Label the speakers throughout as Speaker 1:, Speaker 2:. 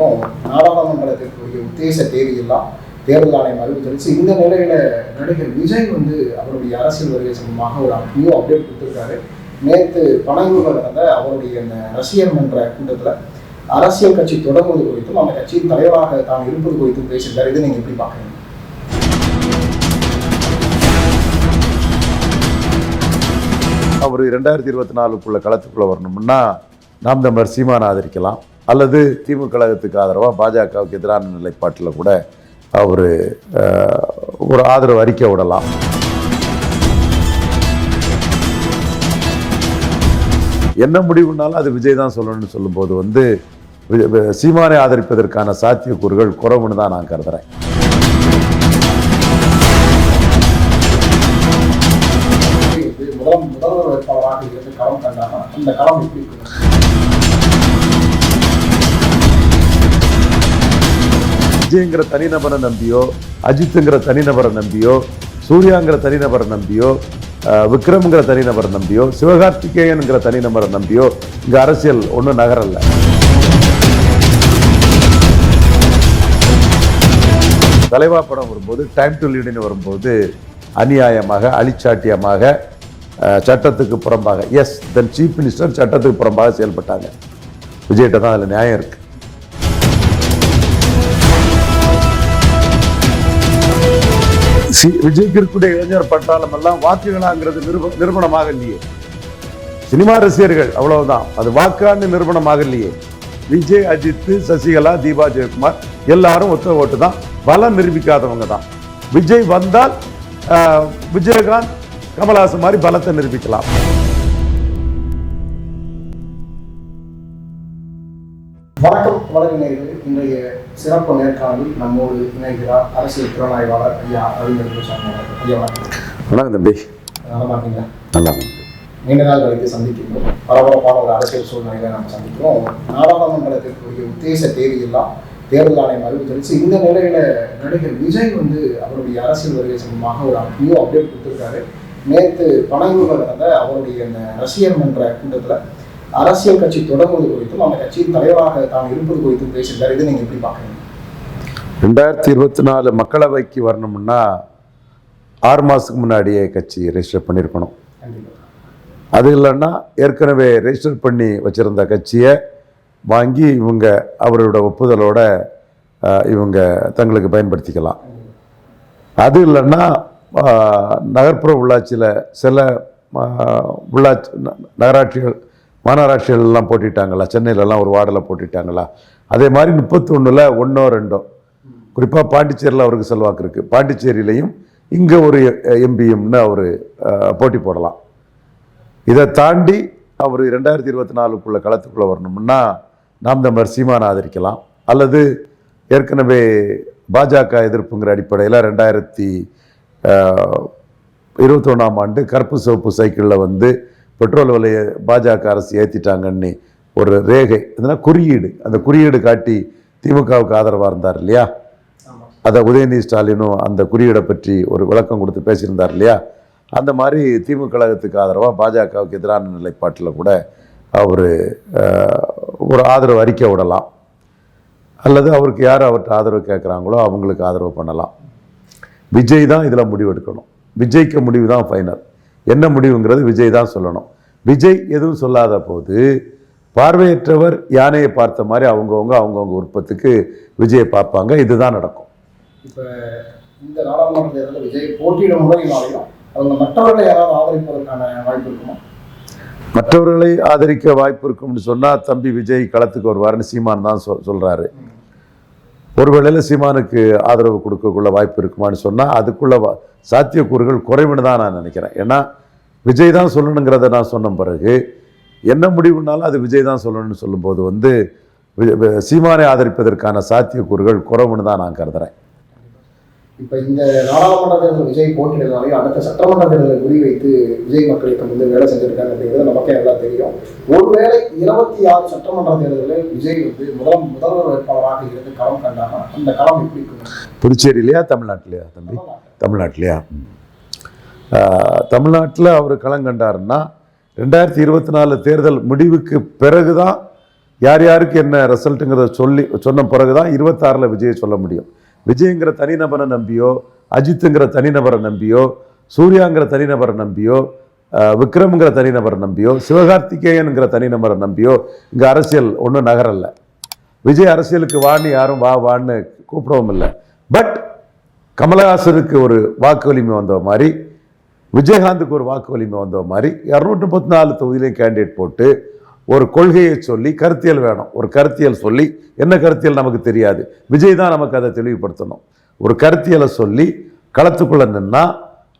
Speaker 1: நாடாளுமன்றத்திற்குரிய உத்தேச தேதியெல்லாம் தேர்தல் ஆணையம் அறிவிச்சிருச்சு இந்த நிலையில நடிகர் விஜய் வந்து அவருடைய அரசியல் வருகை சம்பந்தமாக ஒரு நியூ அப்டேட் கொடுத்திருக்காரு. நேற்று பனையூர்ல நடந்த அவருடைய இந்த ரசிகர் மன்ற கூட்டத்துல அரசியல் கட்சி தொடங்குவது குறித்தும் அந்த கட்சியின் தலைவராக தான் இருப்பது குறித்தும் பேசியிருக்காரு. இதை நீங்க எப்படி பாக்குறீங்க
Speaker 2: அவர் ரெண்டாயிரத்தி இருபத்தி நாலுக்குள்ள களத்துக்குள்ள வரணும்னா நாம் தமிழர் சீமானை ஆதரிக்கலாம். அல்லது திமுக கழகத்துக்கு ஆதரவாக பாஜகவுக்கு எதிரான நிலைப்பாட்டில் கூட அவர் ஒரு ஆதரவு அறிக்கை விடலாம். என்ன முடிவுனாலும் அது விஜய் தான் சொல்லணும்னு சொல்லும்போது வந்து சீமானை ஆதரிப்பதற்கான சாத்தியக்கூறுகள் குறைவுன்னு தான் நான் கருதுறேன்.
Speaker 1: முதல்வர் வேட்பாளராக இருந்து களம் கண்டாங்க அந்த களம் எப்படி
Speaker 2: விஜய்ங்கிற தனிநபரை நம்பியோ அஜித்துங்கிற தனிநபரை நம்பியோ சூர்யாங்கிற தனிநபரை நம்பியோ விக்ரம்ங்கிற தனிநபரை நம்பியோ சிவகார்த்திகேயனுங்கிற தனிநபரை நம்பியோ இங்கே அரசியல் ஒன்றும் நகரல்ல தலைவா படம் வரும்போது டைம் டு லீடுன்னு வரும்போது அநியாயமாக அழிச்சாட்டியமாக சட்டத்துக்கு புறம்பாக எஸ் தென் சீஃப் மினிஸ்டர் சட்டத்துக்கு புறம்பாக செயல்பட்டாங்க. விஜய்கிட்ட தான் அதில் நியாயம் இருக்குது விஜய்க்கு இருக்கக்கூடிய இளைஞர் பட்டாளம் எல்லாம் வாக்குகளாங்கிறது நிரூப நிறுவனமாக இல்லையே சினிமா ரசிகர்கள் அவ்வளவுதான். அது வாக்காண்டு நிறுவனமாக இல்லையே விஜய் அஜித் சசிகலா தீபா ஜெயக்குமார் எல்லாரும் ஒத்த ஓட்டு தான் பலம் நிரூபிக்காதவங்க தான். விஜய் வந்தால் ஆஹ், விஜயகாந்த் கமல்ஹாசன் மாதிரி பலத்தை நிரூபிக்கலாம்.
Speaker 1: வணக்கம் இன்றைய சிறப்பு நேர்காணலில் நம்மோடு இணைகிறார் அரசியல் திறனாய்வாளர் ஐயா ரவீந்திர குருசாமி அவர்கள். ஐயா வணக்கம்.
Speaker 2: வணக்கம் தம்பி.
Speaker 1: நல்லா இருக்கீங்களா?
Speaker 2: நல்லா
Speaker 1: நீண்ட நாள் கழித்து சந்திக்கின்றோம். பரபரப்பான ஒரு அரசியல் சூழ்நிலையில நம்ம சந்திக்கிறோம். நாடாளுமன்றத்திற்குரிய உத்தேச தேதியெல்லாம் தேர்தல் ஆணையம் அறிவிச்சிருச்சு இந்த நிலையில நடிகர் விஜய் வந்து அவருடைய அரசியல் வருகை சம்பந்தமாக ஒரு நியூ அப்டேட் கொடுத்திருக்காரு. நேற்று பனையூர்ல நடந்த அவருடைய இந்த ரசிகர் மன்ற கூட்டத்துல அரசியல் கட்சி தொடங்குவது குறித்தும் அந்த கட்சியின் தலைவராக தான் இருப்பது குறித்தும் பேசியிருக்காரு இதை நீங்க எப்படி பாக்குறீங்க
Speaker 2: ரெண்டாயிரத்தி இருபத்தி நாலு மக்களவைக்கு வரணும்னா ஆறு மாதத்துக்கு முன்னாடியே கட்சி ரெஜிஸ்டர் பண்ணியிருக்கணும். அது இல்லைன்னா ஏற்கனவே ரெஜிஸ்டர் பண்ணி வச்சிருந்த கட்சியை வாங்கி இவங்க அவரோட ஒப்புதலோட இவங்க தங்களுக்கு பயன்படுத்திக்கலாம். அது இல்லைன்னா நகர்ப்புற உள்ளாட்சியில் சில உள்ளாட்சி நகராட்சிகள் மாநகராட்சியிலலாம் போட்டிட்டாங்களா? சென்னையிலலாம் ஒரு வார்டில் போட்டிட்டாங்களா? அதே மாதிரி முப்பத்தொன்னில் ஒன்றோ ரெண்டோ. குறிப்பாக பாண்டிச்சேரியில் அவருக்கு செல்வாக்கு இருக்குது பாண்டிச்சேரியிலையும் இங்கே ஒரு எம்பிஎம்னு அவர் போட்டி போடலாம். இதை தாண்டி அவர் ரெண்டாயிரத்தி இருபத்தி நாலுக்குள்ள களத்துக்குள்ளே வரணும்னா நாம் தமிழர் சீமானை ஆதரிக்கலாம். அல்லது ஏற்கனவே பாஜக எதிர்ப்புங்கிற அடிப்படையில் ரெண்டாயிரத்தி இருபத்தொன்னாம் ஆண்டு கருப்பு சிவப்பு சைக்கிளில் வந்து பெட்ரோல் விலையை பாஜக அரசு ஏற்றிட்டாங்கன்னு ஒரு ரேகை அதனால் குறியீடு அந்த குறியீடு காட்டி திமுகவுக்கு ஆதரவாக இருந்தார் இல்லையா? அதை உதயநிதி ஸ்டாலினும் அந்த குறியீடை பற்றி ஒரு விளக்கம் கொடுத்து பேசியிருந்தார் இல்லையா? அந்த மாதிரி திமுக கழகத்துக்கு ஆதரவாக பாஜகவுக்கு எதிரான நிலைப்பாட்டில் கூட அவர் ஒரு ஆதரவு அறிக்கை விடலாம். அல்லது அவருக்கு யார் அவர்கிட்ட ஆதரவு கேட்குறாங்களோ அவங்களுக்கு ஆதரவு பண்ணலாம். விஜய் தான் இதில் முடிவெடுக்கணும். விஜய்க்கு முடிவு தான் ஃபைனல் என்ன முடிவுங்கிறது விஜய் தான் சொல்லணும். விஜய் எதுவும் சொல்லாத போது பார்வையற்றவர் யானையை பார்த்த மாதிரி அவங்கவுங்க அவங்கவுங்க விருப்பத்துக்கு விஜயை பார்ப்பாங்க. இதுதான் நடக்கும்.
Speaker 1: இப்ப இந்த நாடாளுமன்ற தேர்தலில் விஜய் போட்டியிட முறையினாலையும் அவங்க மற்றவர்களை யாராவது ஆதரிப்பதற்கான வாய்ப்பு இருக்குமா?
Speaker 2: மற்றவர்களை ஆதரிக்க வாய்ப்பு இருக்கும்னு சொன்னால் தம்பி விஜய் களத்துக்கு வருவாருன்னு சீமான் தான் சொல் சொல்கிறாரு ஒருவேளையில் சீமானுக்கு ஆதரவு கொடுக்கக்குள்ள வாய்ப்பு இருக்குமான்னு சொன்னால் அதுக்குள்ள சாத்தியக்கூறுகள் குறைவுன்னு தான் நான் நினைக்கிறேன். ஏன்னா விஜய் தான் சொல்லணுங்கிறத நான் சொன்ன பிறகு என்ன முடிவுனாலும் அது விஜய் தான் சொல்லணும்னு சொல்லும்போது வந்து சீமானை ஆதரிப்பதற்கான சாத்தியக்கூறுகள் குறைவுன்னு தான் நான் கருதுறேன்.
Speaker 1: இப்போ இந்த நாடாளுமன்ற தேர்தல் விஜய் போட்டியிடுறதாலையும் அடுத்த சட்டமன்ற தேர்தலை குறிவைத்து விஜய் மக்கள் வந்து வேலை செஞ்சுருக்காங்க அப்படிங்கிறது நமக்கே தெரியும் ஒருவேளை இருபத்தி ஆறு சட்டமன்ற தேர்தலில் விஜய் வந்து முதல் முதல்வர் வேட்பாளராக இருந்து களம் கண்டாங்க அந்த களம் எப்படி
Speaker 2: புதுச்சேரியிலையா தமிழ்நாட்டிலையா தம்பி? தமிழ்நாட்டிலையா? தமிழ்நாட்டில் அவர் களம் கண்டாருன்னா ரெண்டாயிரத்தி இருபத்தி நாலு தேர்தல் முடிவுக்கு பிறகு தான் யார் யாருக்கு என்ன ரிசல்ட்டுங்கிறத சொல்லி சொன்ன பிறகு தான் இருபத்தாறில் விஜயை சொல்ல முடியும். விஜய்ங்கிற தனிநபரை நம்பியோ அஜித்துங்கிற தனிநபரை நம்பியோ சூர்யாங்கிற தனிநபரை நம்பியோ விக்ரம்ங்கிற தனிநபரை நம்பியோ சிவகார்த்திகேயனுங்கிற தனிநபரை நம்பியோ இங்கே அரசியல் ஒன்றும் நகரல்ல விஜய் அரசியலுக்கு வான்னு யாரும் வா வான்னு கூப்பிடவும் இல்லை. பட் கமலஹாசனுக்கு ஒரு வாக்கு வலிமை வந்த மாதிரி விஜயகாந்துக்கு ஒரு வாக்கு வலிமை வந்த மாதிரி இரநூற்றி முப்பத்தி நாலு தொகுதியிலையும் கேண்டிடேட் போட்டு ஒரு கொள்கையை சொல்லி கருத்தியல் வேணும். ஒரு கருத்தியல் சொல்லி என்ன கருத்தியல் நமக்கு தெரியாது. விஜய் தான் நமக்கு அதை தெளிவுபடுத்தணும். ஒரு கருத்தியலை சொல்லி களத்துக்குள்ளே நின்னா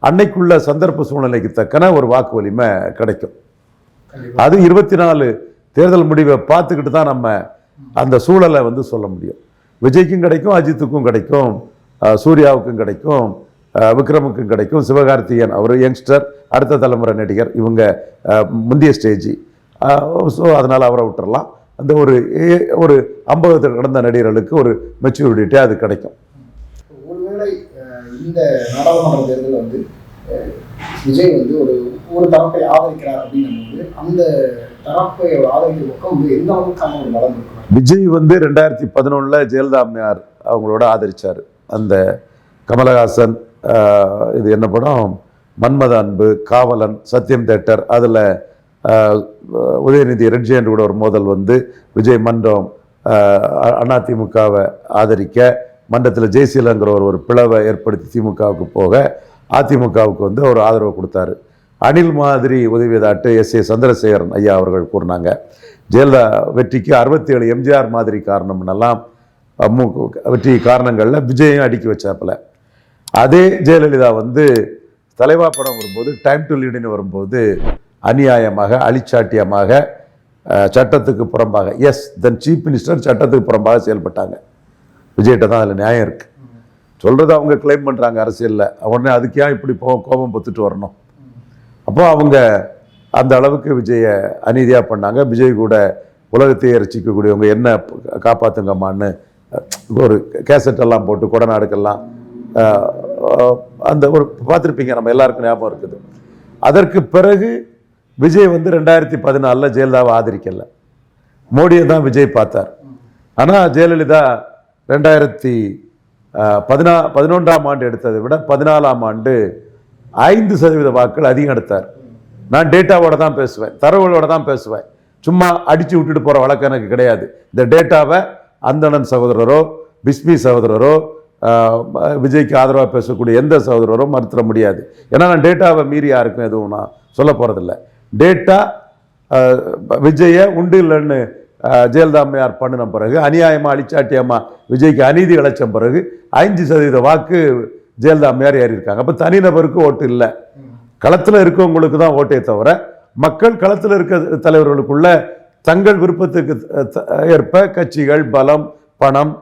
Speaker 2: அன்னைக்குள்ள சந்தர்ப்ப சூழ்நிலைக்கு தக்கன ஒரு வாக்கு வலிமை கிடைக்கும். அது இருபத்தி நாலு தேர்தல் முடிவை பார்த்துக்கிட்டு தான் நம்ம அந்த சூழலை வந்து சொல்ல முடியும். விஜய்க்கும் கிடைக்கும் அஜித்துக்கும் கிடைக்கும் சூர்யாவுக்கும் கிடைக்கும் விக்ரமுக்கும் கிடைக்கும் சிவகார்த்திகேயன் அவர் யங்ஸ்டர் அடுத்த தலைமுறை நடிகர் இவங்க முந்தைய ஸ்டேஜ். ஸோ அதனால் அவரை விட்டுறலாம். அந்த ஒரு ஒரு ஐம்பது கடந்த நடிகர்களுக்கு ஒரு மெச்சூரிட்டி அது கிடைக்கும்.
Speaker 1: இந்த நாடாளுமன்ற தேர்தலில் வந்து விஜய் வந்து ஒரு ஒரு தரப்பை ஆதரிக்கிறார் அப்படின்னும் போது அந்த தரப்பை ஆதரிக்கிற பக்கம் வந்து எந்த அளவுக்கான ஒரு நலம் இருக்கும்?
Speaker 2: விஜய் வந்து ரெண்டாயிரத்தி பதினொன்றில் ஜெயலலிதா அம்மையார் அவங்களோட ஆதரித்தார் அந்த கமலஹாசன் இது என்ன படம்? மன்மத அன்பு காவலன் சத்தியம் தேட்டர் அதில் உதயநிதி ரெட்ஜியன் கூட ஒரு மோதல் வந்து விஜய் மன்றம் அதிமுகவை ஆதரிக்க மன்றத்தில் ஜெய்சீலங்கிற ஒரு ஒரு பிளவை ஏற்படுத்தி திமுகவுக்கு போக அதிமுகவுக்கு வந்து ஒரு ஆதரவு கொடுத்தாரு. அனில் மாதிரி உதவியதாட்டு எஸ் ஏ சந்திரசேகரன் ஐயா அவர்கள் கூறினாங்க. ஜெயலலிதா வெற்றிக்கு அறுபத்தி ஏழு எம்ஜிஆர் மாதிரி காரணம்னெல்லாம் மு- வெற்றி காரணங்களில் விஜயம் அடுக்கி வச்சாப்பில். அதே ஜெயலலிதா வந்து தலைவா படம் வரும்போது டைம் டு லீடுன்னு வரும்போது அநியாயமாக அழிச்சாட்டியமாக சட்டத்துக்கு புறம்பாக எஸ் தென் சீஃப் மினிஸ்டர் சட்டத்துக்கு புறம்பாக செயல்பட்டாங்க. விஜய்கிட்ட தான் அதில் நியாயம் இருக்குது சொல்கிறது அவங்க கிளைம் பண்ணுறாங்க அரசியலில். உடனே அதுக்கு ஏன் இப்படி போ கோபம் பொத்துட்டு வரணும்? அப்போ அவங்க அந்த அளவுக்கு விஜயை அநீதியாக பண்ணாங்க. விஜய் கூட உலகத்தை ரசிக்கக்கூடியவங்க என்ன காப்பாற்றுங்கம்மான்னு ஒரு கேசட்டெல்லாம் போட்டு கொடநாடுக்கெல்லாம் அந்த ஒரு பார்த்துருப்பீங்க நம்ம எல்லாருக்கும் ஞாபகம் இருக்குது. அதற்கு பிறகு விஜய் வந்து ரெண்டாயிரத்தி பதினாலில் ஜெயலலிதாவை ஆதரிக்கலை. மோடியை தான் விஜய் பார்த்தார். ஆனால் ஜெயலலிதா ரெண்டாயிரத்தி பதினா பதினொன்றாம் ஆண்டு எடுத்ததை விட பதினாலாம் ஆண்டு ஐந்து சதவீத வாக்குகள் அதிகம் எடுத்தார். நான் டேட்டாவோட தான் பேசுவேன் தரவுகளோட தான் பேசுவேன். சும்மா அடித்து விட்டுட்டு போகிற வழக்கம் எனக்கு கிடையாது. இந்த டேட்டாவை அந்தணன் சகோதரரோ பிஸ்மி சகோதரரோ விஜய்க்கு ஆதரவாக பேசக்கூடிய எந்த சகோதரரோ மறுத்துட முடியாது. ஏன்னா நான் டேட்டாவை மீறி யாருக்கும் எதுவும் நான் சொல்ல போகிறதில்ல டேட்டா அஹ், விஜய உண்டு இல்லைன்னு ஜெயலலிதா அம்மையார் பண்ணின பிறகு அநியாயமாக அழிச்சாட்டியம்மா விஜய்க்கு அநீதி இழைச்ச பிறகு ஐந்து சதவீத வாக்கு ஜெயலலிதா அம்மையார் ஏறி இருக்காங்க அப்போ தனிநபருக்கு ஓட்டு இல்லை. களத்தில் இருக்கவங்களுக்கு தான் ஓட்டே தவிர மக்கள் களத்தில் இருக்க தலைவர்களுக்குள்ள தங்கள் விருப்பத்துக்கு த- ஏற்ப கட்சிகள் பலம் பணம்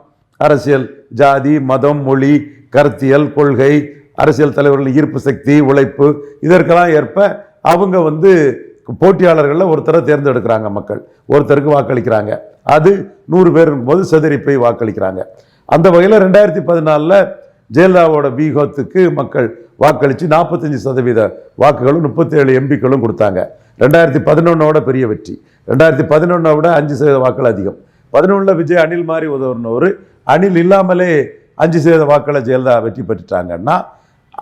Speaker 2: அரசியல் ஜாதி மதம் மொழி கருத்தியல் கொள்கை அரசியல் தலைவர்கள் ஈர்ப்பு சக்தி உழைப்பு இதற்கெல்லாம் ஏற்ப அவங்க வந்து போட்டியாளர்களில் ஒருத்தரை தேர்ந்தெடுக்கிறாங்க மக்கள். ஒருத்தருக்கு வாக்களிக்கிறாங்க. அது நூறு பேர் இருக்கும்போது சிதறி போய் வாக்களிக்கிறாங்க. அந்த வகையில் ரெண்டாயிரத்தி பதினாலில் ஜெயலலிதாவோட பீகத்துக்கு மக்கள் வாக்களித்து நாற்பத்தஞ்சு சதவீத வாக்குகளும் முப்பத்தேழு எம்பிக்களும் கொடுத்தாங்க. ரெண்டாயிரத்தி பதினொன்னோட பெரிய வெற்றி. ரெண்டாயிரத்தி பதினொன்னை விட அஞ்சு சதவீத வாக்கள் அதிகம். பதினொன்றில் விஜய் அனில் மாதிரி உதவுனவர் அணில் இல்லாமலே அஞ்சு சதவீத வாக்களை ஜெயலலிதா வெற்றி பெற்றுட்டாங்கன்னா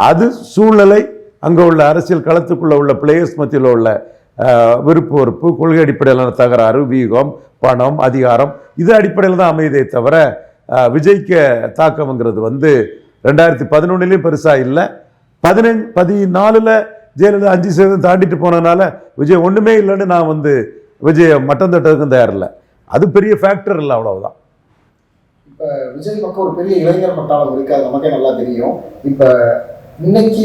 Speaker 2: அது சூழ்நிலை. அங்கே உள்ள அரசியல் களத்துக்குள்ளே உள்ள பிளேயர்ஸ் மத்தியில் உள்ள விருப்பு வெறுப்பு கொள்கை அடிப்படையிலான தகராறு வீகம் பணம் அதிகாரம் இது அடிப்படையில் தான் அமையுதே தவிர விஜய்க்கு தாக்கம்ங்கிறது வந்து ரெண்டாயிரத்தி பதினொன்றுலேயும் பெருசாக இல்லை. பதினஞ்சு பதினாலில் ஜெயலலிதா அஞ்சு சதவீதம் தாண்டிட்டு போனதுனால விஜய் ஒன்றுமே இல்லைன்னு நான் வந்து விஜய் மட்டம் தட்டதுக்கும் தயாரில்லை. அது பெரிய ஃபேக்டர் இல்லை அவ்வளவுதான்.
Speaker 1: விஜய் பக்கம் ஒரு பெரிய இளைஞர் பட்டாளம் இருக்காது நமக்கே நல்லா தெரியும். இப்போ இன்னைக்கு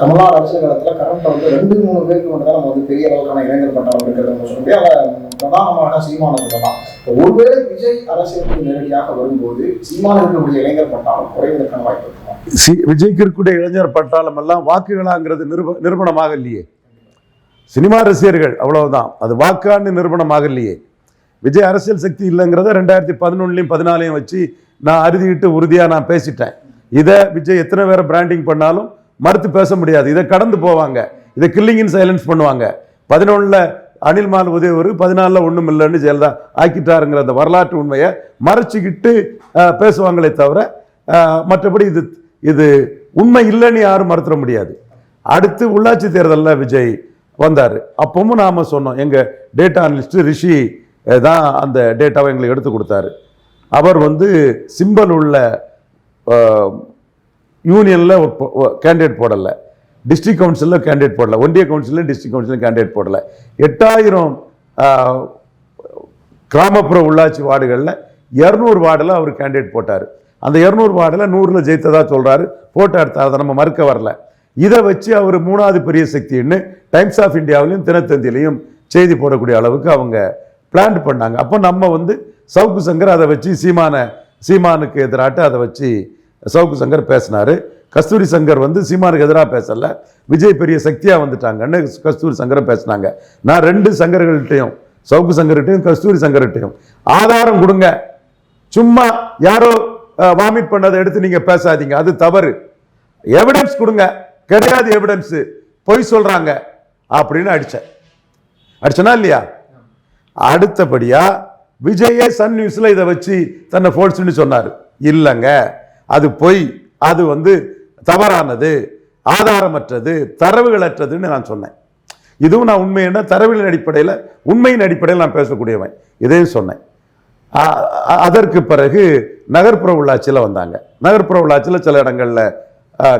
Speaker 1: தமிழ்நாடு அரசியல் களத்துல கரண்ட்ல வந்து ரெண்டு மூணு பேருக்கு மட்டும் தான் நம்ம வந்து பெரிய அளவுக்கான இளைஞர் பட்டாளம் இருக்கிறது நம்ம சொல்ல முடியும் அதில் பிரதானமாக சீமானம் இப்போ ஒருவேளை விஜய் அரசியலுக்கு நேரடியாக வரும்போது சீமானம் இளைஞர் பட்டாளம் குறைவதற்கான வாய்ப்பு இருக்குமா?
Speaker 2: சி விஜய்க்கு இருக்கக்கூடிய இளைஞர் பட்டாளம் எல்லாம் வாக்குகளாங்கிறது நிருப நிரூபணமாக இல்லையே. சினிமா ரசிகர்கள் அவ்வளவுதான். அது வாக்கான்னு நிறுவனமாக இல்லையே. விஜய் அரசியல் சக்தி இல்லைங்கிறத ரெண்டாயிரத்தி பதினொன்னுலையும் பதினாலையும் வச்சு நான் அறுதிட்டு உறுதியாக நான் பேசிட்டேன். இதை விஜய் எத்தனை பேரை பிராண்டிங் பண்ணாலும் மறுத்து பேச முடியாது. இதை கடந்து போவாங்க. இதை கில்லிங்கின் சைலன்ஸ் பண்ணுவாங்க. பதினொன்றில் அனில்மால் உதயவர் பதினாலில் ஒன்றும் இல்லைன்னு ஜெயலலிதா ஆக்கிட்டாருங்கிற அந்த வரலாற்று உண்மையை மறைச்சிக்கிட்டு பேசுவாங்களே தவிர மற்றபடி இது இது உண்மை இல்லைன்னு யாரும் மறுத்துட முடியாது. அடுத்து உள்ளாட்சி தேர்தலில் விஜய் வந்தார். அப்பவும் நாம் சொன்னோம் எங்கள் டேட்டா அனலிஸ்ட்டு ரிஷி தான் அந்த டேட்டாவை எங்களுக்கு எடுத்து கொடுத்தாரு. அவர் வந்து சிம்பல் உள்ள யூனியனில் கேண்டிடேட் போடலை. டிஸ்ட்ரிக்ட் கவுன்சிலில் கேண்டிடேட் போடல. ஒன்றிய கவுன்சிலில் டிஸ்ட்ரிக்ட் கவுன்சிலில் கேண்டிடேட் போடல. எட்டாயிரம் கிராமப்புற உள்ளாட்சி வார்டுகளில் இரநூறு வார்டில் அவர் கேண்டிடேட் போட்டார். அந்த இரநூறு வார்டில் நூறில் ஜெயித்ததாக சொல்கிறாரு போட்டோ எடுத்தார். அதை நம்ம மறுக்க வரல. இதை வச்சு அவர் மூணாவது பெரிய சக்தின்னு டைம்ஸ் ஆஃப் இந்தியாவிலையும் தினத்தந்திலையும் செய்தி போடக்கூடிய அளவுக்கு அவங்க பிளான் பண்ணாங்க. அப்போ நம்ம வந்து சவுக்கு சங்கர் அதை வச்சு சீமான சீமானுக்கு எதிராட்டு அதை வச்சு சவுக்கு சங்கர் பேசினாரு. கஸ்தூரி சங்கர் வந்து சீமானுக்கு எதிராக பேசலை. விஜய் பெரிய சக்தியாக வந்துட்டாங்கன்னு கஸ்தூரி சங்கரை பேசினாங்க. நான் ரெண்டு சங்கர்கள்ட்டையும் சவுக்கு சங்கர்கிட்டையும் கஸ்தூரி சங்கர்கிட்டையும் ஆதாரம் கொடுங்க. சும்மா யாரோ வாமிட் பண்ணதை எடுத்து நீங்கள் பேசாதீங்க. அது தவறு. எவிடன்ஸ் கொடுங்க. கிடையாது எவிடன்ஸு பொய் சொல்கிறாங்க அப்படின்னு அடித்தேன் அடிச்சனா இல்லையா? அடுத்தபடியாக விஜயே சன் நியூஸில் இதை வச்சு தன்னை ஃபோர்ஸ்னு சொன்னார். இல்லைங்க. அது பொய். அது வந்து தவறானது ஆதாரமற்றது தரவுகளற்றதுன்னு நான் சொன்னேன். இதுவும் நான் உண்மையான தரவுகளின் அடிப்படையில் உண்மையின் அடிப்படையில் நான் பேசக்கூடியவன். இதையும் சொன்னேன். அதற்கு பிறகு நகர்ப்புற உள்ளாட்சியில் வந்தாங்க. நகர்ப்புற உள்ளாட்சியில் சில இடங்களில்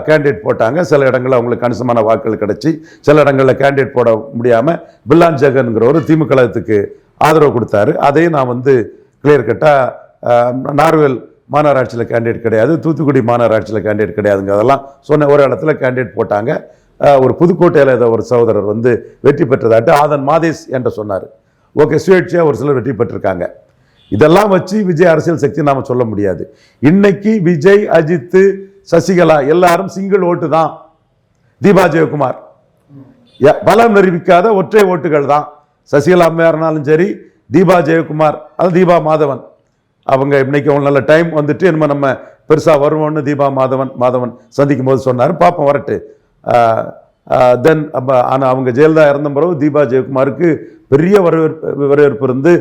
Speaker 2: கேண்டிடேட் போட்டாங்க. சில இடங்களில் அவங்களுக்கு கணிசமான வாக்குகள் கிடச்சி சில இடங்களில் கேண்டிடேட் போட முடியாமல் பில்லான் ஜெகன்கிற ஒரு திமுகத்துக்கு ஆதரவு கொடுத்தாரு. அதையும் நான் வந்து கிளியர் கட்டாக நார்வேல் மாநகராட்சியில் கேண்டிடேட் கிடையாது தூத்துக்குடி மாநகராட்சியில் கேண்டிடேட் கிடையாதுங்க. அதெல்லாம் சொன்ன ஒரு இடத்துல கேண்டிடேட் போட்டாங்க. ஒரு புதுக்கோட்டையில் ஏதோ ஒரு சகோதரர் வந்து வெற்றி பெற்றதாட்டு ஆதன் மாதேஷ் என்று சொன்னார். ஓகே சுயேட்சையாக ஒரு சிலர் வெற்றி பெற்றிருக்காங்க. இதெல்லாம் வச்சு விஜய் அரசியல் சக்தி நாம் சொல்ல முடியாது. இன்னைக்கு விஜய் அஜித் சசிகலா எல்லாரும் சிங்கிள் ஓட்டு தான். தீபா ஜெயக்குமார். ய- பலம் நிரூபிக்காத ஒற்றை ஓட்டுகள் தான். சசிகலா அம்மையார்னாலும் சரி தீபா ஜெயக்குமார் அது தீபா மாதவன். அவங்க இன்னைக்கு அவங்க நல்ல டைம் வந்துட்டு நம்ம நம்ம பெருசாக வருவோம்னு தீபா மாதவன் மாதவன் சந்திக்கும் போது சொன்னார். பார்ப்போம் வரட்டு. தென் ஆனால் அவங்க ஜெயலலிதா இறந்த பிறகு தீபா ஜெயக்குமாருக்கு பெரிய வரவேற்பு வரவேற்பு இருந்து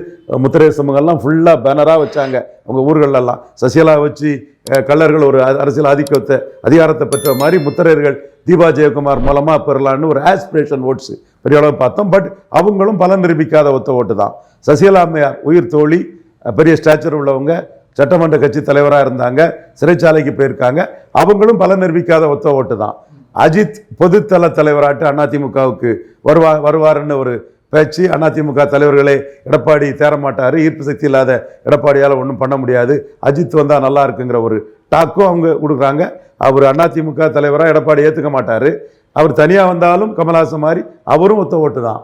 Speaker 2: முத்திரை சமூகம்லாம் ஃபுல்லாக பேனராக வச்சாங்க. அவங்க ஊர்களெல்லாம். சசிகலா வச்சு அஹ், கள்ளர்கள் ஒரு அரசியல் ஆதிக்கத்தை அதிகாரத்தை பெற்ற மாதிரி முத்திரையர்கள் தீபா ஜெயக்குமார் மூலமாக பெறலான்னு ஒரு ஆஸ்பிரேஷன் ஓட்ஸ் பெரிய அளவு பார்த்தோம். பட் அவங்களும் பலன் நிரூபிக்காத ஒத்த ஓட்டு தான். சசிகலா அம்மையார் உயிர் தோழி பெரிய ஸ்டாச்சர் உள்ளவங்க சட்டமன்ற கட்சி தலைவராக இருந்தாங்க சிறைச்சாலைக்கு போயிருக்காங்க. அவங்களும் பலன் நிரூபிக்காத ஒத்த ஓட்டு தான். அஜித் பொதுத்தள தலைவராட்டு அதிமுகவுக்கு வருவா வருவாருன்னு ஒரு பேச்சு அதிமுக தலைவர்களே எடப்பாடி தேரமாட்டார் ஈர்ப்பு சக்தி இல்லாத எடப்பாடியால் ஒன்றும் பண்ண முடியாது. அஜித் வந்தால் நல்லா இருக்குங்கிற ஒரு டாக்கும் அவங்க கொடுக்குறாங்க. அவர் அதிமுக தலைவராக எடப்பாடி ஏற்றுக்க மாட்டார். அவர் தனியாக வந்தாலும் கமல்ஹாசன் மாதிரி அவரும் ஒத்த ஓட்டு தான்.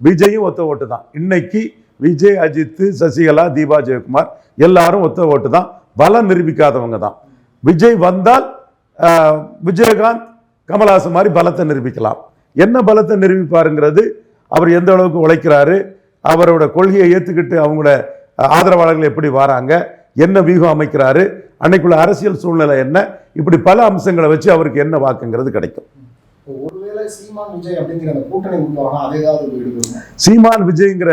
Speaker 2: விஜயும் ஒத்த ஓட்டு தான். இன்னைக்கு விஜய் அஜித் சசிகலா தீபா ஜெயக்குமார் எல்லாரும் ஒத்த ஓட்டு தான். பலம் நிரூபிக்காதவங்க தான். விஜய் வந்தால் விஜயகாந்த் கமல்ஹாசன் மாதிரி பலத்தை நிரூபிக்கலாம். என்ன பலத்தை நிரூபிப்பாருங்கிறது அவர் எந்த அளவுக்கு உழைக்கிறாரு அவரோட கொள்கையை ஏற்றுக்கிட்டு அவங்களோட ஆதரவாளர்கள் எப்படி வராங்க என்ன வியூகம் அமைக்கிறாரு அன்னைக்குள்ள அரசியல் சூழ்நிலை என்ன இப்படி பல அம்சங்களை வச்சு அவருக்கு என்ன வாக்குங்கிறது கிடைக்கும்.
Speaker 1: சீமான்
Speaker 2: விஜய்ங்கிற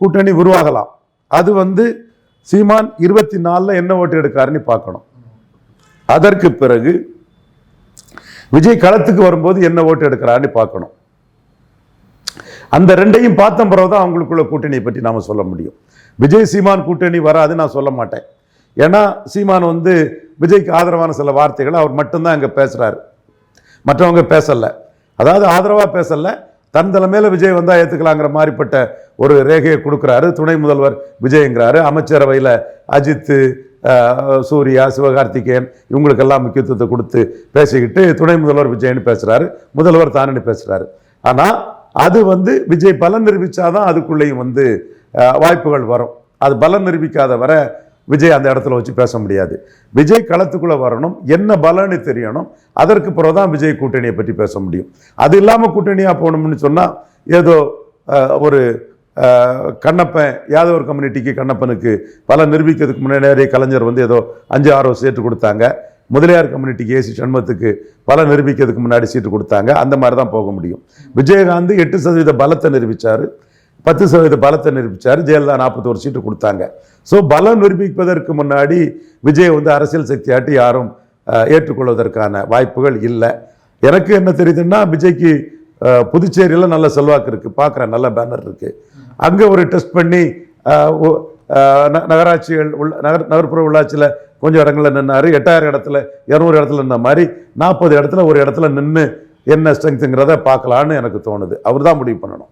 Speaker 2: கூட்டணி உருவாகலாம். அது வந்து சீமான் இருபத்தி நாலில் என்ன ஓட்டு எடுக்காருன்னு பார்க்கணும். அதற்கு பிறகு விஜய் களத்துக்கு வரும்போது என்ன ஓட்டு எடுக்கிறாருன்னு பார்க்கணும். அந்த ரெண்டையும் பார்த்த பிறகு தான் அவங்களுக்குள்ள கூட்டணியை பற்றி நாம் சொல்ல முடியும். விஜய் சீமான் கூட்டணி வராது நான் சொல்ல மாட்டேன். ஏன்னா சீமான் வந்து விஜய்க்கு ஆதரவான சில வார்த்தைகளை அவர் மட்டும்தான் அங்கே பேசுகிறாரு மற்றவங்க பேசலை. அதாவது ஆதரவாக பேசலை. தன் தலைமையில் விஜய் வந்தால் ஏத்துக்கலாங்கிற மாதிரிப்பட்ட ஒரு ரேகையை கொடுக்குறாரு. துணை முதல்வர் விஜய்ங்கிறாரு. அமைச்சரவையில் அஜித்து சூர்யா சிவகார்த்திகேயன் இவங்களுக்கெல்லாம் முக்கியத்துவத்தை கொடுத்து பேசிக்கிட்டு துணை முதல்வர் விஜய்னு பேசுகிறாரு முதல்வர் தானு பேசுகிறாரு ஆனால் அது வந்து விஜய் பலன் நிரூபிச்சாதான் அதுக்குள்ளேயும் வந்து வாய்ப்புகள் வரும். அது பலன் நிரூபிக்காத வரை விஜய் அந்த இடத்துல வச்சு பேச முடியாது. விஜய் களத்துக்குள்ளே வரணும். என்ன பலன்னு தெரியணும். அதற்கு பிறகு தான் விஜய் கூட்டணியை பற்றி பேச முடியும். அது இல்லாமல் கூட்டணியாக போகணும்னு சொன்னால் ஏதோ ஒரு கண்ணப்பன் யாதவர் கம்யூனிட்டிக்கு கண்ணப்பனுக்கு பல நிரூபிக்கிறதுக்கு முன்னாடியே கலைஞர் வந்து ஏதோ அஞ்சு ஆறு சேர்த்து கொடுத்தாங்க. முதலியார் கம்யூனிட்டிக்கு ஏசி சண்முகத்துக்கு பல நிரூபிக்கிறதுக்கு முன்னாடி சீட்டு கொடுத்தாங்க. அந்த மாதிரி தான் போக முடியும். விஜயகாந்த் எட்டு சதவீத பலத்தை நிரூபித்தார் பத்து சதவீத பலத்தை நிரூபித்தார் ஜெயலலிதா நாற்பத்தோரு சீட்டு கொடுத்தாங்க. ஸோ பலம் நிரூபிப்பதற்கு முன்னாடி விஜய் வந்து அரசியல் சக்தியாட்டி யாரும் ஏற்றுக்கொள்வதற்கான வாய்ப்புகள் இல்லை. எனக்கு என்ன தெரியுதுன்னா விஜய்க்கு புதுச்சேரியில் நல்ல செல்வாக்கு இருக்குது பார்க்குறேன் நல்ல பேனர் இருக்குது அங்கே ஒரு டெஸ்ட் பண்ணி நகராட்சிகள் உள்ள நகர் நகர்ப்புற உள்ளாட்சியில் கொஞ்சம் இடங்களில் நின்னாரு எட்டாயிரம் இடத்துல இரநூறு இடத்துல நின்ன மாதிரி நாற்பது இடத்துல ஒரு இடத்துல நின்று என்ன ஸ்ட்ரென்த்துங்கிறத பார்க்கலான்னு எனக்கு தோணுது. அவர் தான் முடிவு பண்ணணும்.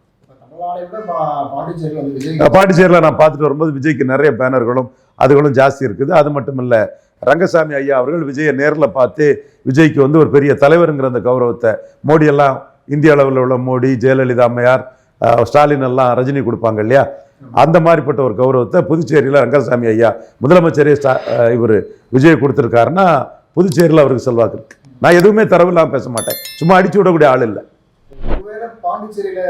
Speaker 1: பாண்டிச்சேரியில்
Speaker 2: நான் பார்த்துட்டு வரும்போது விஜய்க்கு நிறைய பேனர்களும் அதுகளும் ஜாஸ்தி இருக்குது. அது மட்டும் இல்லை ரங்கசாமி ஐயா அவர்கள் விஜயை நேரில் பார்த்து விஜய்க்கு வந்து ஒரு பெரிய தலைவருங்கிற அந்த கௌரவத்தை மோடி எல்லாம் இந்திய அளவில் உள்ள மோடி ஜெயலலிதா அம்மையார் ஸ்டாலின் எல்லாம் ரஜினி கொடுப்பாங்க இல்லையா? அந்த மாதிரிப்பட்ட ஒரு கௌரவத்தை புதுச்சேரியில் ரங்கசாமி ஐயா முதலமைச்சரே இவர் விஜய் கொடுத்துருக்காருன்னா புதுச்சேரியில் அவருக்கு செல்வாக்கு இருக்கு. நான் எதுவுமே தரவில்லாமல் பேச மாட்டேன். சும்மா அடிச்சு விடக்கூடிய ஆள் இல்லை.
Speaker 1: பாண்டிச்சேரியில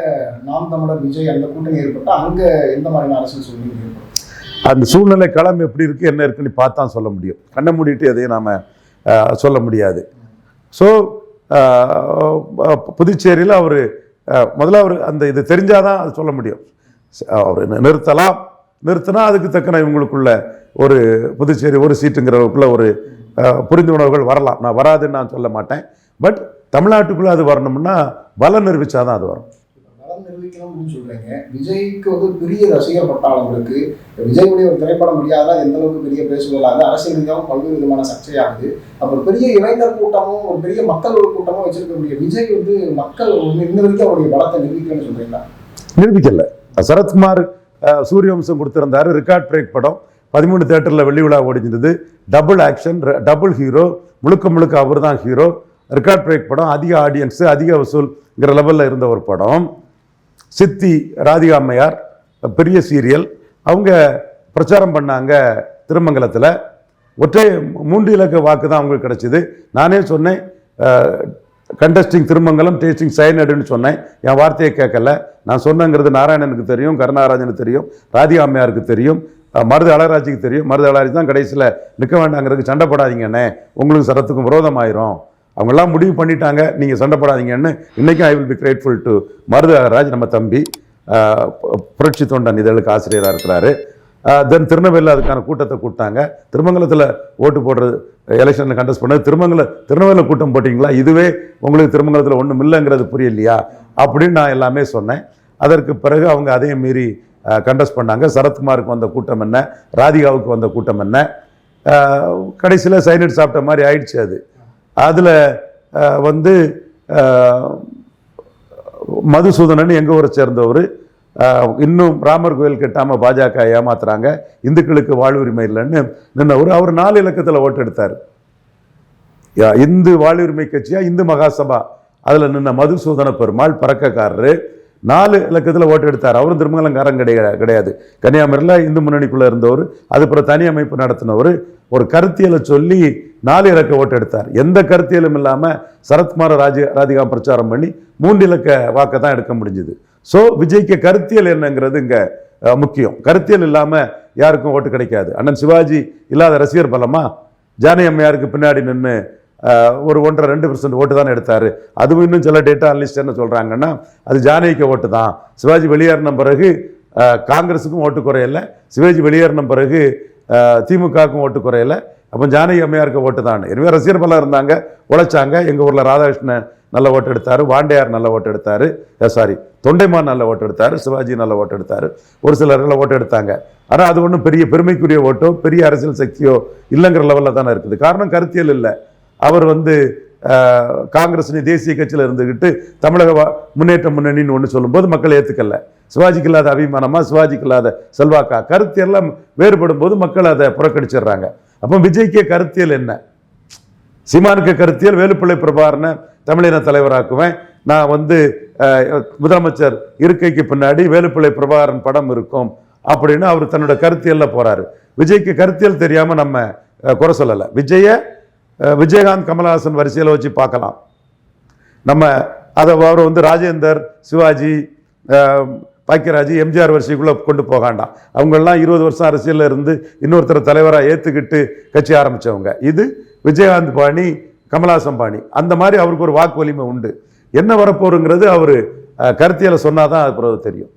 Speaker 1: நாம் தமிழர் விஜய் அந்த கூட்டணி ஏற்பட்டா அங்க எந்த மாதிரியான அரசியல் சூழ்நிலை
Speaker 2: அந்த சூழ்நிலை களம் எப்படி இருக்குது என்ன இருக்குன்னு பார்த்து சொல்ல முடியும். கண்ணை மூடிட்டு எதையும் நாம் சொல்ல முடியாது. ஸோ புதுச்சேரியில் அவர் முதல்ல அவர் அந்த இது தெரிஞ்சாதான் அது சொல்ல முடியும். அவர் நிறுத்தலாம். நிறுத்தினா அதுக்கு தக்கன இவங்களுக்குள்ள ஒரு புதுச்சேரி ஒரு சீட்டுங்கிறவருக்குள்ள ஒரு புரிந்துணர்வுகள் வரலாம். நான் வராதுன்னு நான் சொல்ல மாட்டேன். பட் தமிழ்நாட்டுக்குள்ளே அது வரணும்னா பலம் நிரூபிச்சாதான் அது வரும்.
Speaker 1: பலம் நிரூபிக்கணும் அப்படின்னு சொல்றீங்க. விஜய்க்கு வந்து பெரிய ரசிகர் பட்டாளம் இருக்கு. விஜயுடைய ஒரு திரைப்படம் முடியாத எந்த அளவுக்கு பெரிய பேசுவதாக அரசியல் ரீதியாகவும் பல்வேறு விதமான சர்ச்சையாகுது. அப்புறம் பெரிய இளைஞர் கூட்டமும் ஒரு பெரிய மக்கள் ஒரு கூட்டமும் வச்சிருக்கக்கூடிய விஜய் வந்து மக்கள் இன்ன வரைக்கும் அவருடைய பலத்தை நிரூபிக்கணும்னு சொல்றீங்களா?
Speaker 2: நிரூபிக்கல. சரத்குமார் சூரியவம்சம் கொடுத்திருந்தாரு. ரெக்கார்ட் பிரேக் படம். பதிமூணு தேட்டரில் வெள்ளி விழா ஓடிஞ்சிருந்தது டபுள் ஆக்ஷன் டபுள் ஹீரோ முழுக்க முழுக்க அவர் தான் ஹீரோ ரெக்கார்ட் பிரேக் படம். அதிக ஆடியன்ஸு அதிக வசூல்ங்கிற லெவலில் இருந்த ஒரு படம். சித்தி ராதிகா அம்மையார் பெரிய சீரியல் அவங்க பிரச்சாரம் பண்ணாங்க திருமங்கலத்தில். ஒற்றை மூன்று இலக்க வாக்கு தான் அவங்களுக்கு கிடச்சிது. நானே சொன்னேன் கண்டஸ்டிங் திருமங்கலம் டேஸ்டிங் சைனடுன்னு சொன்னேன். என் வார்த்தையை கேட்கல. நான் சொன்னங்கிறது நாராயணனுக்கு தெரியும் கருணாராஜனுக்கு தெரியும் ராதிகா அம்மையாருக்கு தெரியும் மருது அழகராஜிக்கு தெரியும். மருது அழகராஜ் தான் கடைசியில் நிற்க வேண்டாங்கிறதுக்கு சண்டை போடாதீங்கண்ணே. உங்களுக்கு சரத்துக்கும் விரோதமாயிரும். அவங்கெல்லாம் முடிவு பண்ணிட்டாங்க. நீங்கள் சண்டை போடாதீங்கன்னு இன்றைக்கும் I will be grateful to Marudhu Alagaraj நம்ம தம்பி. புரட்சி தொண்டன் இதழுக்கு ஆசிரியராக இருக்கிறாரு. தென் திருநெல்வேலியில் அதுக்கான கூட்டத்தை கூட்டாங்க திருமங்கலத்தில் ஓட்டு போடுறது எலெக்ஷனில் கண்டஸ்ட் பண்ணது. திருமங்கல திருநெல்வேலியில் கூட்டம் போட்டிங்களா? இதுவே உங்களுக்கு திருமங்கலத்தில் ஒன்றும் இல்லைங்கிறது புரியலையா? அப்படின்னு நான் எல்லாமே சொன்னேன். அதற்கு பிறகு அவங்க அதையும் மீறி கண்டஸ்ட் பண்ணாங்க. சரத்குமாருக்கு வந்த கூட்டம் என்ன? ராதிகாவுக்கு வந்த கூட்டம் என்ன? கடைசியில் சைனட் சாப்பிட்ட மாதிரி ஆயிடுச்சு அது. அதில் வந்து மதுசூதனன் எங்கள் ஊரை சேர்ந்தவர் இன்னும் ராமர் கோயில் கட்டாமல் பாஜக ஏமாத்துறாங்க. இந்துக்களுக்கு வாழ்வுரிமை இல்லைன்னு நின்னவர் அவர் நாலு இலக்கத்தில் ஓட்டெடுத்தார் யா- இந்து வாழ்வுரிமை கட்சியா இந்து மகாசபா? அதில் நின்ன மதுசூதன பெருமாள் பறக்கக்காரரு நாலு இலக்கத்தில் ஓட்டு எடுத்தார். அவரும் திருமங்கலங்காரன் கிடையாது. கிடையாது கன்னியாகுமரியில் இந்து முன்னணிக்குள்ளே இருந்தவர் அதுக்கப்புறம் அப்புறம் தனி அமைப்பு நடத்தினவர் ஒரு கருத்தியலை சொல்லி நாலு இலக்க ஓட்டு எடுத்தார். எந்த கருத்தியலும் இல்லாமல் சரத்குமார ராஜ ராதிகா பிரச்சாரம் பண்ணி மூன்று இலக்க வாக்கை தான் எடுக்க முடிஞ்சுது. ஸோ விஜய்க்கு கருத்தியல் என்னங்கிறது இங்கே முக்கியம். கருத்தியல் இல்லாமல் யாருக்கும் ஓட்டு கிடைக்காது. அண்ணன் சிவாஜி இல்லாத ரசிகர் பலமா? ஜானகி அம்மையாருக்கு பின்னாடி நின்று ஒரு ஒன்றரை ரெண்டு பர்சன்ட் ஓட்டு தான் எடுத்தார். அதுவும் இன்னும் சில டேட்டா அனலிஸ்ட் என்ன சொல்கிறாங்கன்னா அது ஜானகிக்கு ஓட்டு தான். சிவாஜி வெளியேறின பிறகு காங்கிரஸுக்கும் ஓட்டு குறையல. சிவாஜி வெளியேறின பிறகு திமுகவுக்கும் ஓட்டு குறையல. அப்போ ஜானகி அம்மையாருக்கு ஓட்டு தான். எனவே ரசிகர் பலம் இருந்தாங்க உழைச்சாங்க. எங்கள் ஊரில் ராதாகிருஷ்ணன் நல்ல ஓட்டு எடுத்தார். வாண்டையார் நல்ல ஓட்டு எடுத்தார். சாரி தொண்டைமான் நல்ல ஓட்டு எடுத்தார். சிவாஜி நல்ல ஓட்டு எடுத்தார். ஒரு சிலர் நல்ல ஓட்டு எடுத்தாங்க. ஆனால் அது ஒன்றும் பெரிய பெருமைக்குரிய ஓட்டோ பெரிய அரசியல் சக்தியோ இல்லைங்கிற லெவலில் தானே இருக்குது. காரணம் கருத்தியல் இல்லை. அவர் வந்து காங்கிரஸ் தேசிய கட்சியில் இருந்துக்கிட்டு தமிழக முன்னேற்ற முன்னணின்னு ஒன்று சொல்லும்போது மக்கள் ஏற்றுக்கல சிவாஜிக்கு இல்லாத அபிமானமா சிவாஜிக்கு இல்லாத செல்வாக்கா? கருத்தியெல்லாம் வேறுபடும் போது மக்கள் அதை புறக்கணிச்சிடுறாங்க. அப்போ விஜய்க்கே கருத்தியல் என்ன? சீமானுக்கு கருத்தியல் வேலுப்பிள்ளை பிரபாரனை தமிழின தலைவராக்குவேன். நான் வந்து முதலமைச்சர் இருக்கைக்கு பின்னாடி வேலுப்பிள்ளை பிரபாகரன் படம் இருக்கும் அப்படின்னு அவர் தன்னோட கருத்தியல்ல போகிறாரு விஜய்க்கு கருத்தியல் தெரியாமல் நம்ம குறை சொல்லலை. விஜய விஜயகாந்த் கமலஹாசன் வரிசையில் வச்சு பார்க்கலாம். நம்ம அதை அவர் வந்து ராஜேந்தர் சிவாஜி அஹ், பாக்கியராஜ் எம்ஜிஆர் வரிசைக்குள்ளே கொண்டு போகாண்டாம். அவங்கெல்லாம் இருபது வருஷம் அரசியலில் இருந்து இன்னொருத்தர் தலைவராக ஏற்றுக்கிட்டு கட்சி ஆரம்பித்தவங்க இது விஜயகாந்த் பாணி கமலாசன் பாணி அந்த மாதிரி அவருக்கு ஒரு வாக்கு வலிமை உண்டு. என்ன வரப்போருங்கிறது அவர் கருத்தியலை சொன்னால் தான் அது பிறகு தெரியும்.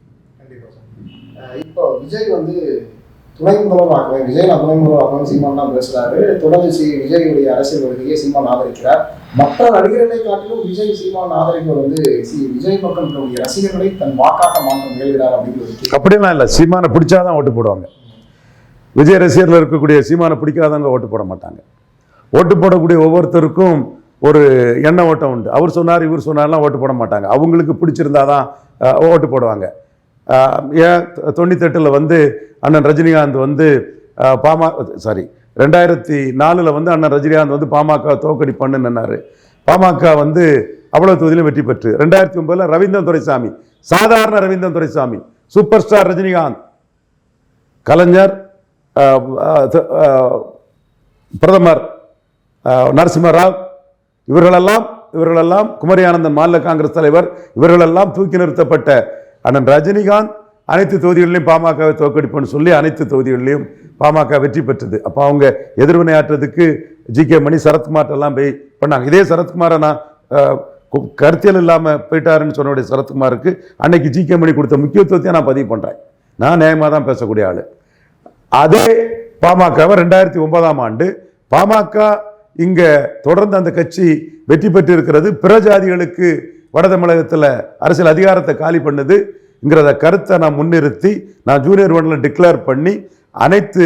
Speaker 1: இப்போ விஜய் வந்து துணை முதல்வராக்குவேன் விஜய் நான் துணை முதல்வராக்குவேன் சீமான் தான் பேசுறாரு. தொடர்ந்து சி விஜயுடைய அரசியல் வருகையை சீமான் ஆதரிக்கிறார். மற்ற நடிகர்களை காட்டிலும் விஜய் சீமான் ஆதரிப்பவர் வந்து சி. விஜய் மக்களுடைய ரசிகர்களை தன் வாக்காக மாற்ற முயல்கிறார் அப்படின்னு.
Speaker 2: அப்படிலாம் இல்லை. சீமானை பிடிச்சாதான் ஓட்டு போடுவாங்க. விஜய் ரசிகர்கள் இருக்கக்கூடிய சீமானை பிடிக்காதவங்க ஓட்டு போட மாட்டாங்க. ஓட்டு போடக்கூடிய ஒவ்வொருத்தருக்கும் ஒரு எண்ண ஓட்டம் உண்டு. அவர் சொன்னார் இவர் சொன்னார்லாம் ஓட்டு போட மாட்டாங்க. அவங்களுக்கு பிடிச்சிருந்தா தான் ஓட்டு போடுவாங்க. ஏன் தொண்ணூத்தெட்டில் வந்து அண்ணன் ரஜினிகாந்த் வந்து பாமா சாரி ரெண்டாயிரத்தி நாலில் வந்து அண்ணன் ரஜினிகாந்த் வந்து பாமக தோக்கடி பண்ணுன்னாரு பாமக வந்து அவ்வளோ தொகுதியிலும் வெற்றி பெற்று ரெண்டாயிரத்தி ஒன்பதில் ரவீந்திரன் துரைசாமி சாதாரண ரவீந்திரன் துரைசாமி சூப்பர் ஸ்டார் ரஜினிகாந்த். கலைஞர் பிரதமர் நரசிம்மராவ் இவர்களெல்லாம் இவர்களெல்லாம் குமரி ஆனந்தன் மாநில காங்கிரஸ் தலைவர் இவர்களெல்லாம் தூக்கி நிறுத்தப்பட்ட அண்ணன் ரஜினிகாந்த் அனைத்து தொகுதிகளிலும் பாமகவை தோற்கடிப்புன்னு சொல்லி அனைத்து தொகுதிகளிலும் பாமக வெற்றி பெற்றது. அப்போ அவங்க எதிர்வினையாற்றுறதுக்கு ஜி கே மணி சரத்குமார்ட்டெல்லாம் போய் பண்ணாங்க. இதே சரத்குமாரை நான் கருத்தியல் இல்லாமல் போயிட்டாருன்னு சொன்னவுடைய சரத்குமாருக்கு அன்னைக்கு ஜி கே மணி கொடுத்த முக்கியத்துவத்தை நான் பதிவு பண்ணுறேன் நான் நியாயமாக தான் பேசக்கூடிய ஆள். அதே பாமகவை ரெண்டாயிரத்தி ஒன்பதாம் ஆண்டு பாமக இங்க தொடர்ந்து அந்த கட்சி வெற்றி பெற்று இருக்கிறது பிற ஜாதிகளுக்கு வட தமிழகத்தில் அரசியல் அதிகாரத்தை காலி பண்ணுதுங்கிறத கருத்தை நான் முன்னிறுத்தி நான் ஜூனியர் ஒன்ல டிக்ளேர் பண்ணி அனைத்து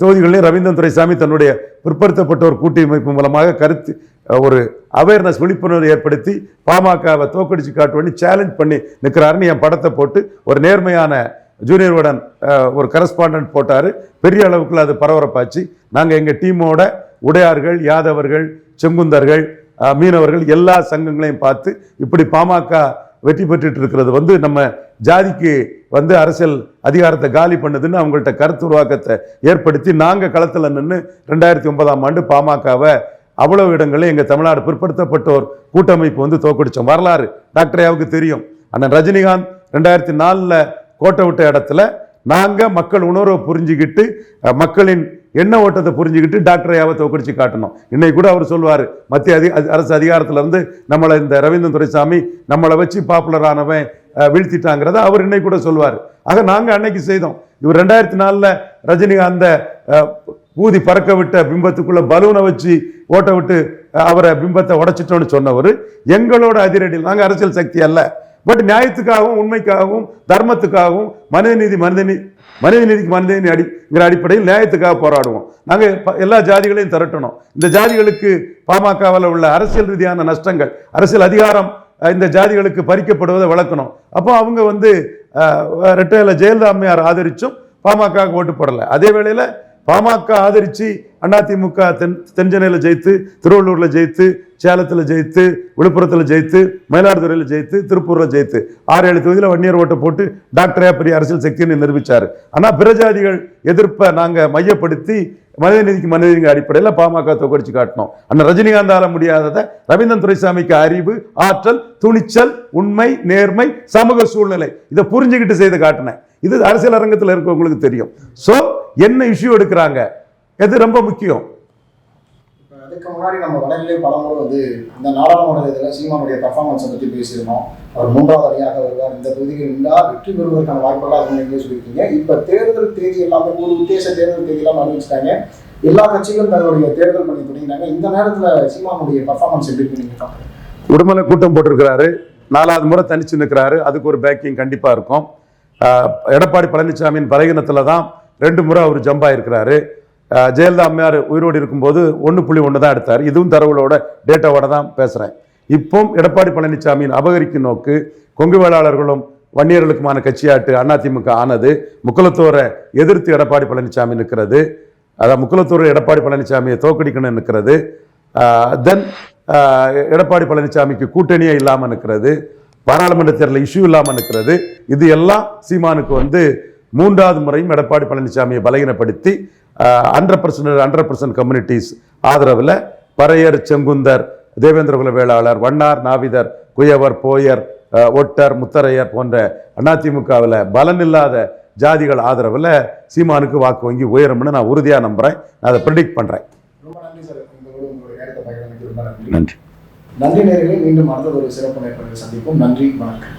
Speaker 2: தொகுதிகளிலும் ரவீந்திரன் துரைசாமி தன்னுடைய பிற்படுத்தப்பட்டோர் கூட்டமைப்பு மூலமாக கருத்து ஒரு அவேர்னஸ் விழிப்புணர்வு ஏற்படுத்தி பாமகவை தோக்கடிச்சு காட்டுவனி சேலஞ்ச் பண்ணி நிற்கிறாருன்னு என் படத்தை போட்டு ஒரு நேர்மையான ஜூனியர் உடன் ஒரு கரஸ்பாண்டன்ட் போட்டார். பெரிய அளவுக்குள்ள அது பரபரப்பாச்சு. நாங்கள் எங்கள் டீமோட உடையார்கள் யாதவர்கள் செங்குந்தர்கள் மீனவர்கள் எல்லா சங்கங்களையும் பார்த்து இப்படி பாமக வெற்றி பெற்றுட்டு இருக்கிறது வந்து நம்ம ஜாதிக்கு வந்து அரசியல் அதிகாரத்தை காலி பண்ணுதுன்னு அவங்கள்ட்ட கருத்து உருவாக்கத்தை ஏற்படுத்தி நாங்கள் களத்தில் நின்று ரெண்டாயிரத்தி ஒன்பதாம் ஆண்டு பாமகவை அவ்வளவு இடங்களில் எங்கள் தமிழ்நாடு பிற்படுத்தப்பட்டோர் கூட்டமைப்பு வந்து தோக்கடிச்சோம். வரலாறு டாக்டரையாவுக்கு தெரியும்? அண்ணன் ரஜினிகாந்த் ரெண்டாயிரத்தி நாலில் கோட்டை விட்ட இடத்துல நாங்கள் மக்கள் உணர்வை புரிஞ்சுக்கிட்டு மக்களின் என்ன ஓட்டத்தை புரிஞ்சுக்கிட்டு டாக்டரை யாவை தோக்கடிச்சு காட்டணும். இன்னைக்கு கூட அவர் சொல்வார் மத்திய அதி அரசு அதிகாரத்திலேருந்து நம்மளை இந்த ரவீந்திரன் துரைசாமி நம்மளை வச்சு பாப்புலர் ஆனவன் வீழ்த்திட்டாங்கிறத அவர் இன்னைக்கு கூட சொல்வார் ஆக நாங்கள் அன்னைக்கு செய்தோம். இவர் ரெண்டாயிரத்தி நாலில் ரஜினிகாந்த ஊதி பறக்க விட்ட பிம்பத்துக்குள்ள பலூனை வச்சு ஓட்ட விட்டு அவரை பிம்பத்தை உடைச்சிட்டோன்னு சொன்னவர். எங்களோட அதிரடியில் நாங்கள் அரசியல் சக்தி அல்ல. பட் நியாயத்துக்காகவும் உண்மைக்காகவும் தர்மத்துக்காகவும் மனித நீதி மனித நீ மனித நீதிக்கு மனித நீதி அடிங்கிற அடிப்படையில் நியாயத்துக்காக போராடுவோம். நாங்கள் எல்லா ஜாதிகளையும் திரட்டணும். இந்த ஜாதிகளுக்கு பாமகவில் உள்ள அரசியல் ரீதியான நஷ்டங்கள் அரசியல் அதிகாரம் இந்த ஜாதிகளுக்கு பறிக்கப்படுவதை வளர்க்கணும் அப்போ அவங்க வந்து ரெட்டையில் ஜெயலலிதா அம்மையார் ஆதரிச்சும் பாமக ஓட்டு போடலை. அதே வேளையில் பாமக ஆதரிச்சு அதிமுக தென் தென்சென்னையில் ஜெயித்து திருவள்ளூரில் ஜெயித்து சேலத்தில் ஜெயித்து விழுப்புரத்தில் ஜெயித்து மயிலாடுதுறையில் ஜெயித்து திருப்பூரில் ஜெயித்து. ஆறு ஏழு தொகுதியில் வன்னியர் ஓட்டை போட்டு டாக்டரே பெரிய அரசியல் சக்தின்னு நிரூபிச்சார். ஆனால் பிரஜாதிகள் எதிர்ப்பை நாங்கள் மையப்படுத்தி மனிதநீதிக்கு மனிதநீதி அடிப்படையில் பாமக தோக்கடிச்சு காட்டினோம். அண்ணன் ரஜினிகாந்தால முடியாததை ரவீந்திரன் துரைசாமிக்கு அறிவு ஆற்றல் துணிச்சல் உண்மை நேர்மை சமூக சூழ்நிலை இதை புரிஞ்சுக்கிட்டு செய்து காட்டினேன். இது அரசியல் அரங்கத்தில் இருக்கவங்களுக்கு தெரியும். ஸோ என்ன இஷ்யூ எடுக்கிறாங்க? எது ரொம்ப முக்கியம்?
Speaker 1: அதுக்கு முன்னாடி நம்ம வடநிலை பலமுறை வந்து இந்த நாடாளுமன்ற இதில் சீமானுடைய பர்ஃபார்மன்ஸை பற்றி பேசியிருந்தோம். அவர் மூன்றாவது அணியாக வருவார். இந்த தொகுதியில் இருந்தால் வெற்றி பெறுவதற்கான வாய்ப்பெல்லாம் இருக்குன்னு நீங்களே சொல்லியிருக்கீங்க. இப்போ தேர்தல் தேதி எல்லாமே ஒரு உத்தேச தேர்தல் தேதி எல்லாம் அறிவிச்சிட்டாங்க. எல்லா கட்சிகளும் தங்களுடைய தேர்தல் பண்ணி தொடங்கினாங்க இந்த நேரத்தில் சீமானுடைய பர்ஃபார்மன்ஸ் எப்படி இருக்கு நீங்க பார்க்குறீங்க?
Speaker 2: உடுமலை கூட்டம் போட்டிருக்கிறாரு. நாலாவது முறை தனிச்சு நிற்கிறாரு. அதுக்கு ஒரு பேக்கிங் கண்டிப்பாக இருக்கும். எடப்பாடி பழனிசாமியின் பலகீனத்தில் தான் ரெண்டு முறை அவர் ஜம்பாயிருக்கிறாரு ஜெயலலிதா அம்மையார் உயிரோடு இருக்கும்போது ஒன்று புள்ளி ஒன்று தான் எடுத்தார். இதுவும் தரவுகளோட டேட்டாவோட தான் பேசுகிறேன் இப்போ எடப்பாடி பழனிசாமியின் அபகரிக்கும் நோக்கு கொங்கு வேளாளர்களும் வன்னியர்களுக்குமான கட்சியாட்டு அதிமுக ஆனது முக்குலத்தோரை எதிர்த்து எடப்பாடி பழனிசாமி நிற்கிறது. அதான் முக்குலத்தூர் எடப்பாடி பழனிசாமியை தோக்கடிக்கணும் நிற்கிறது. தென் எடப்பாடி பழனிசாமிக்கு கூட்டணியே இல்லாமல் நிற்கிறது. பாராளுமன்ற தேர்தல் இஷ்யூ இல்லாமல் நிற்கிறது. இது எல்லாம் சீமானுக்கு வந்து மூன்றாவது முறையும் எடப்பாடி பழனிசாமியை பலகீனப்படுத்தி hundred percent hundred percent communities ஆதரவில் பறையர் செங்குந்தர் தேவேந்திரகுல வேளாளர் வண்ணார் நாவிதர் குயவர் போயர் ஒட்டர் முத்தரையர் போன்ற அதிமுகவில் பலனில்லாத ஜாதிகள் ஆதரவில் சீமானுக்கு வாக்கு வங்கி உயரும்னு நான் உறுதியாக நம்புகிறேன் நான் அதை ப்ரிடிக்ட் பண்ணுறேன்
Speaker 1: ரொம்ப நன்றி சார். உங்களோட உங்களுடைய நேரத்தை பகிர்ந்தமைக்கு ரொம்ப நன்றி.
Speaker 2: நன்றி.
Speaker 1: நன்றி நேர்களே மீண்டும் அடுத்த ஒரு சிறப்பு நேர்களை சந்திப்போம். நன்றி. வணக்கம்.